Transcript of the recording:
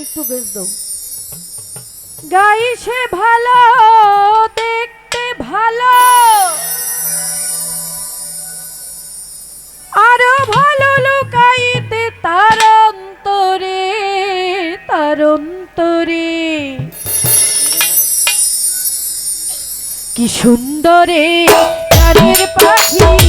একটু বেশ দাও। গাই সে ভালো, দেখতে ভালো। আরও ভালো লুকাইতে তার অন্তরে তার অন্তরে। কি সুন্দরে গানের পাখি।